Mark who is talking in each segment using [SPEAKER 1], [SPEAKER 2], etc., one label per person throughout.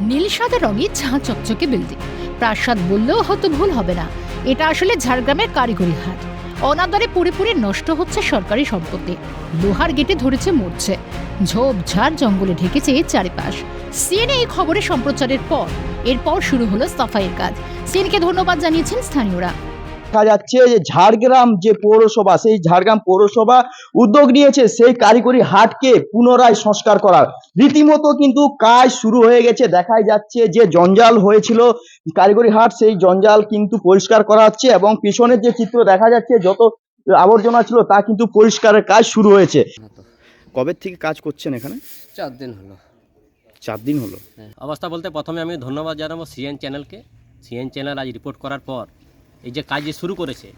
[SPEAKER 1] নীল সাদা রঙে ঝাঁ চকচকে বিল্ডিং। প্রাসাদ বললেও হয়তো ভুল হবে না। এটা আসলে ঝাড়গ্রামের কারিগরি হাট। অনাদরে পুরে পুরে নষ্ট হচ্ছে সরকারি সম্পত্তি। লোহার গেটে ধরেছে মরছে। ঝোপ ঝাড় জঙ্গলে ঢেকেছে এর চারিপাশ। সিএনএ এই খবরে সম্প্রচারের পর। এরপর শুরু হলো সাফাইয়ের কাজ। সিএনকে ধন্যবাদ জানিয়েছেন স্থানীয়রা।
[SPEAKER 2] দেখা যাচ্ছে যে ঝাড়গ্রাম যে পৌরসভা সেই ঝাড়গ্রাম পৌরসভা উদ্যোগ নিয়েছে সেই কারিগরি হাটকে পুনরায় সংস্কার করার। রীতিমতো কিন্তু কাজ শুরু হয়ে গেছে। দেখাই যাচ্ছে যে জঞ্জাল হয়েছিল কারিগরি হাট সেই জঞ্জাল কিন্তু পরিষ্কার করা হচ্ছে এবং পিছনের যে চিত্র দেখা যাচ্ছে যত আবর্জনা ছিল তা কিন্তু পরিষ্কারের কাজ শুরু হয়েছে। কবে থেকে কাজ করছেন এখানে?
[SPEAKER 3] চার দিন হলো।
[SPEAKER 2] চার দিন হলো?
[SPEAKER 3] হ্যাঁ। অবস্থা বলতে প্রথমে আমি ধন্যবাদ জানাব সিএন চ্যানেলকে। সিএন চ্যানেল আজ রিপোর্ট করার পর এই যে কাজ যে শুরু করেছে,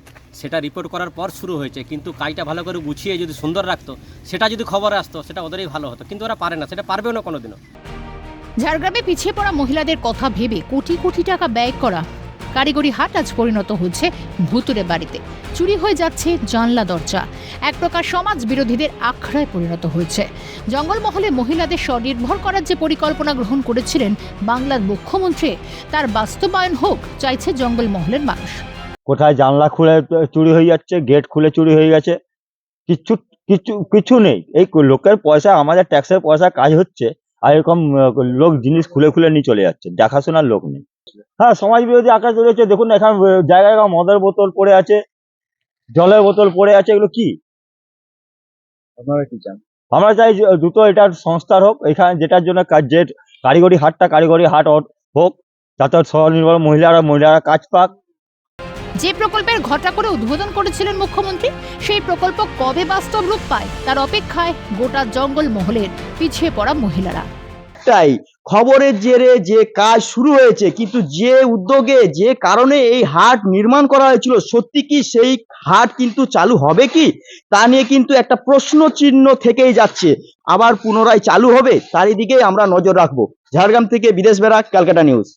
[SPEAKER 3] সেটা রিপোর্ট করার পর শুরু হয়েছে। কিন্তু কাজটা ভালো করে গুছিয়ে যদি সুন্দর রাখতো, সেটা যদি খবর আসতো, সেটা ওদেরই ভালো হতো। কিন্তু ওরা পারে না, সেটা পারবেও না কোনোদিনও।
[SPEAKER 1] ঝাড়গ্রামে পিছিয়ে পড়া মহিলাদের কথা ভেবে কোটি কোটি টাকা ব্যয় করা কারিগরি হাট আজ পরিণত হচ্ছে ভুতুরে বাড়িতে। চুরি হয়ে যাচ্ছে জানলা দরজা। এক প্রকার সমাজ বিরোধীদের আখড়ায় পরিণত হয়েছে। জঙ্গলমহলে মহিলাদের স্বনির্ভর করার যে পরিকল্পনা গ্রহণ করেছিলেন বাংলার মুখ্যমন্ত্রী, তার বাস্তবায়ন হোক চাইছে জঙ্গলমহলের মানুষ।
[SPEAKER 4] কোথায় জানলা খুলে চুরি হয়ে যাচ্ছে, গেট খুলে চুরি হয়ে গেছে কিচ্ছু কিছু কিছু নেই। এই লোকের পয়সা, আমাদের ট্যাক্সের পয়সা কাজ হচ্ছে, আর এরকম লোক জিনিস খুলে খুলে নিয়ে চলে যাচ্ছে, দেখাশোনার লোক নেই। হ্যাঁ সমাজ বিরোধী আকাশ রয়েছে দেখুন না, এখানে জায়গায় জায়গায় মদের বোতল পড়ে আছে জলের বোতল পড়ে আছে এগুলো কি?
[SPEAKER 2] আপনারা কি চান?
[SPEAKER 4] আমরা চাই দ্রুত এটার সংস্কার হোক এখানে যেটার জন্য কাজ যে কারিগরি হাটটা কারিগরি হাট হোক যাতে স্বনির্ভর মহিলারা মহিলারা কাজ পাক।
[SPEAKER 1] যে প্রকল্পের ঘটা করে উদ্বোধন করেছিলেন মুখ্যমন্ত্রী সেই প্রকল্প কবে বাস্তব রূপ পায়? তার অপেক্ষায় গোটা জঙ্গলমহলের পিছিয়ে পড়া মহিলারা।
[SPEAKER 2] তাই খবরের জেরে যে কাজ শুরু হয়েছে, কিন্তু যে উদ্যোগে, যে কারণে এই হাট নির্মাণ করা হয়েছিল, সত্যি কি সেই হাট কিন্তু চালু হবে কি? তা নিয়ে কিন্তু একটা প্রশ্ন চিহ্ন থেকেই যাচ্ছে। আবার পুনরায় চালু হবে, তারই দিকেই আমরা নজর রাখব। ঝাড়গ্রাম থেকে বিদেশ বেড়া, ক্যালকাটা নিউজ।